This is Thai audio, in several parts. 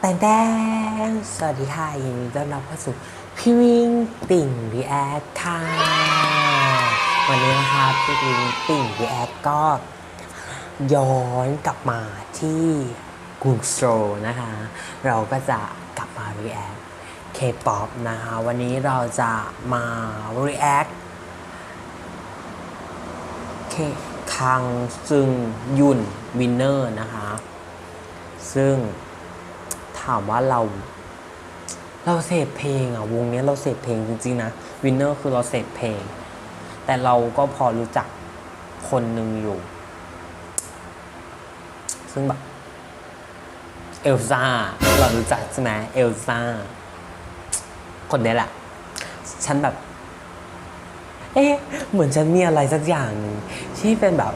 แต่แดงสวัสดีค่ะยินดีต้อนรับเข้าสู่พี่วิ่งติ่งรีแอคค่ะ วันนี้นะคะพี่วิ่งติ่งรีแอคก็ ย้อนกลับมาที่กรุงโซลนะคะ เราก็จะกลับมารีแอคเคป๊อปนะคะ วันนี้เราจะมารีแอคเคังซึงยุนวินเนอร์นะคะ ซึ่งถามว่าเรา เราเสพเพลงอะวงนี้เราเสพเพลงจริงๆนะวินเนอร์คือเราเสพเพลง แต่เราก็พอรู้จักคนหนึ่งอยู่ ซึ่งแบบเอลซ่าเรารู้จักใช่ไหมเอลซ่าคนนี้แหละ ฉันแบบ เอ๊ะ เหมือนฉันมีอะไรสักอย่างหนึ่งที่เป็นแบบ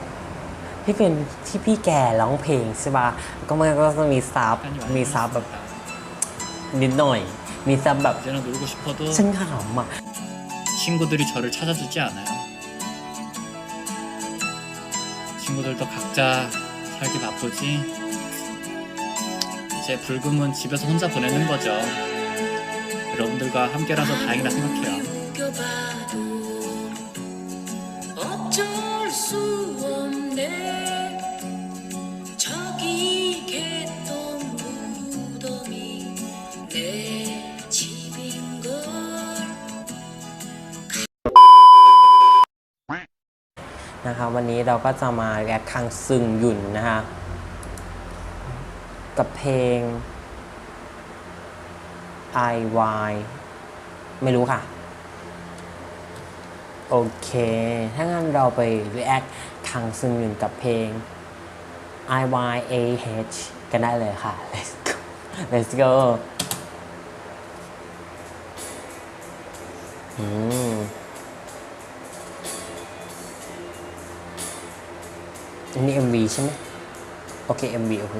ที่เป็นที่พี่แกร้องเพลงใช่ปะก็มันก็จะมีซับมีซับแบบนิดหน่อย มีซับแบบ 언제나 놀고 싶어도 ฉันขำอ่ะ 친구들이 저를 찾아주지 않아요. 친구들도 각자 살기 바쁘지. 이제 불금은 집에서 혼자 보내는 거죠. 여러분들과 함께라서 다행이라 생각해요. 느껴봐도 어쩔 수 없네 저기 개똥 무덤이 내 집인걸 นะคะวันนี้เราก็จะมาแรกคังซึงหยุ่นนะคะ กับเพลง I Y ไม่รู้ค่ะ โอเค ถ้างั้นเราไป react คังซึงหยุ่นกับเพลง I Y A H กันได้เลยค่ะ let's go let's go อืมอันนี้ MV ใช่ไหมโอเค MV โอเค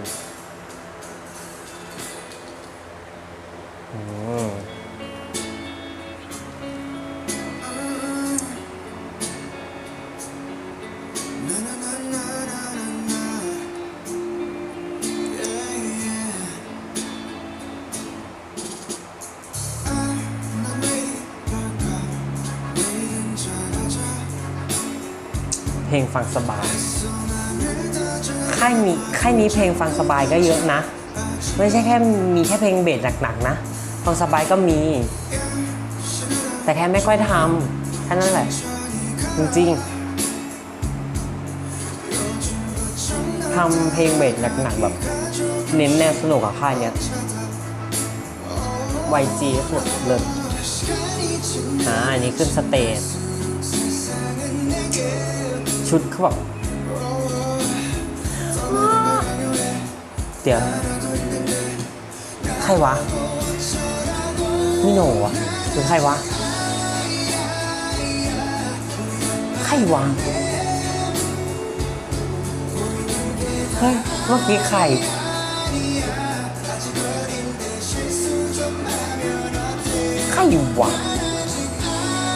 อืม เพลงฟังสบาย ค่ายนี้ค่ายนี้เพลงฟังสบายก็เยอะนะ ไม่ใช่แค่มีแค่เพลงเบสหนักๆนะ ฟังสบายก็มี แต่แค่ไม่ค่อยทำแค่นั้นแหละ จริงๆทำเพลงเบสหนักๆแบบเน้นแนวสนุกอะค่ายเนี้ย YG สุดเลยอ่าอันนี้ขึ้นสเตจ ชุดเขาแบบเดี๋ยวใครวะมิโนะวะหรือใครวะใครวะเฮ้ยเมื่อกี้ใครใครวะ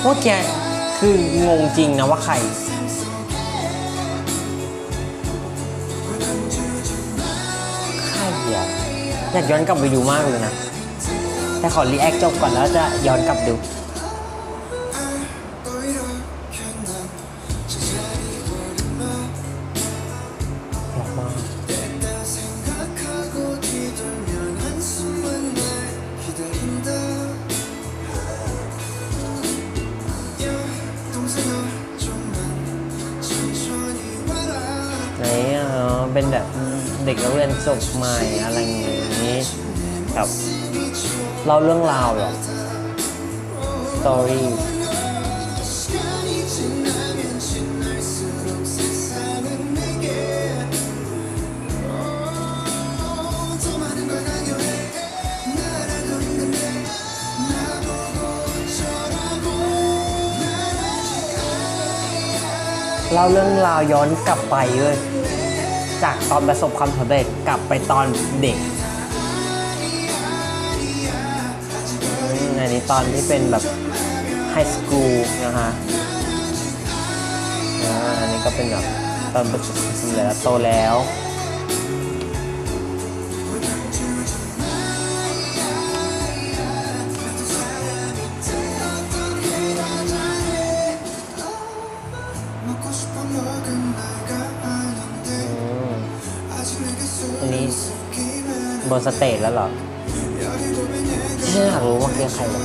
เมื่อกี้คืองงจริงนะว่าใคร ค่าเหี้ยอยากย้อนกลับไปดูมากเลยนะ แต่ขอรีแอคจบก่อนแล้วจะย้อนกลับดูหลอกมาก ด็กนักเรียนจบใหม่อะไรอย่างนี้แบบเล่าเรื่องราวหรอสตอรี่เล่าเรื่องราวย้อนกลับไปเลย จากตอนประสบความสำเร็จกลับไปตอนเด็กอันนี้ตอนที่เป็นแบบไฮสคูลนะฮะอันนี้ก็เป็นแบบตอนเร็จโตแล้ว นสเตจแล้วหรอฉันอยากรู้ว่าคือใครวะ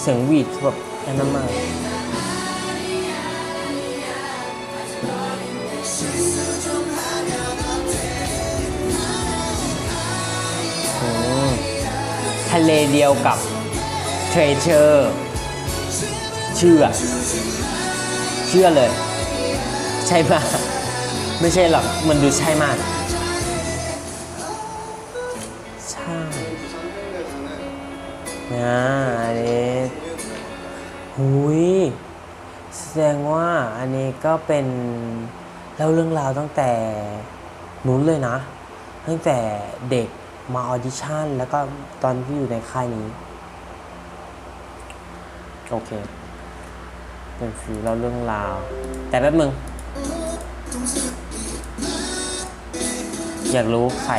เสียงวีดแบบแอนนั้นมากทะเลเดียวกับเทรเชอร์ เชื่อ เชื่อเลย ใช่มาก ไม่ใช่หรอก มันดูใช่มาก ใช่นะอันนี้หุยแสดงว่าอันนี้ก็เป็นเล่าเรื่องราวตั้งแต่นู้นเลยนะ ตั้งแต่เด็กมาออดิชั่น แล้วก็ตอนที่อยู่ในค่ายนี้ โอเคเป็นฟิลเล่าเรื่องราว แต่แป๊บมึง อยากรู้ใคร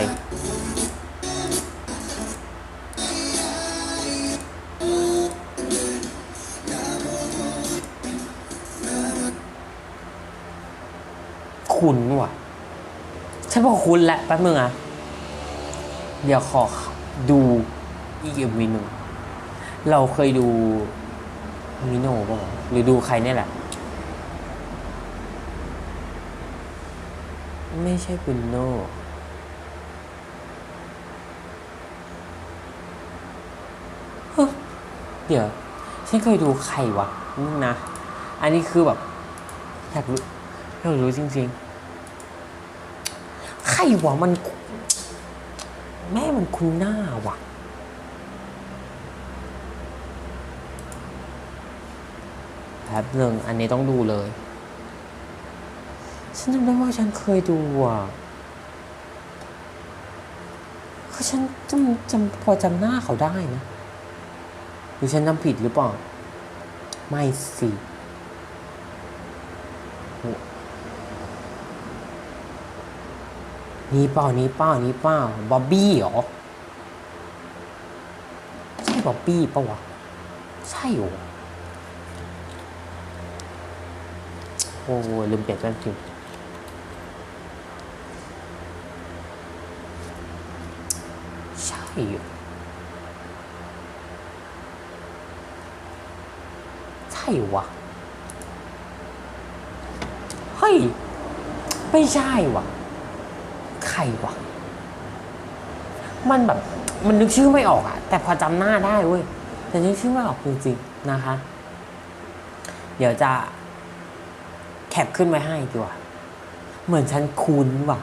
คุณว่ะฉันบอกคุณแหละแป๊บมึงอะ เดี๋ยวขอดูอีกเอ็มวีหนึ่ง เราเคยดู มิโน่ป่ะหรือดูใครเนี่ยแหละ ไม่ใช่คุณโน่เดี๋ยวฉันเคยดูใครวะนึงนะ อันนี้คือแบบอยากรู้อยากรู้จริงๆ ใครวะมัน แม่มันคุ้นหน้าวะแป๊บหนึ่งอันนี้ต้องดูเลย ฉันจำได้ว่าฉันเคยดูอะคือฉันจำจำพอจำหน้าเขาได้นะหรือฉันจำผิดหรือเปล่า ไม่สิหนี่เปล่านี่เปล่านี่เปล่าบ๊อบบี้เหรอ ใช่บ๊อบบี้ปะวะ ใช่เหรอ โอ้ลืมเปลี่ยนแว่นจริงใช่เหรอใช่วะเฮ้ย ไม่ใช่วะใครวะมันแบบมันนึกชื่อไม่ออกอะแต่พอจำหน้าได้เว้ยแต่นึกชื่อไม่ออกจริงๆนะคะ เดี๋ยวจะ แคปขึ้นไว้ให้ดีกว่า เหมือนฉันคุ้นว่ะ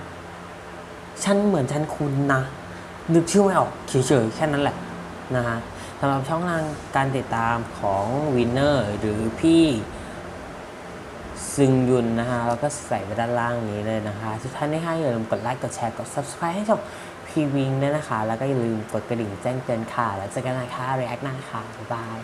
ฉันเหมือนฉันคุ้นนะ นึกชื่อไม่ออกเฉยๆแค่นั้นแหละนะฮะสำหรับช่องทางการติดตามของวินเนอร์หรือพี่ซึงยุนนะฮะแล้วก็ใส่ไว้ด้านล่างนี้เลยนะคะทุกท่านได้ให้อย่าลืมกดไลค์กดแชร์กด subscribe ให้กับพีวิงด้วยนะคะ แล้วก็อย่าลืมกดกระดิ่งแจ้งเตือนค่ะ แล้วเจอกันนะคะ react หน้าค่ะ บ๊ายบาย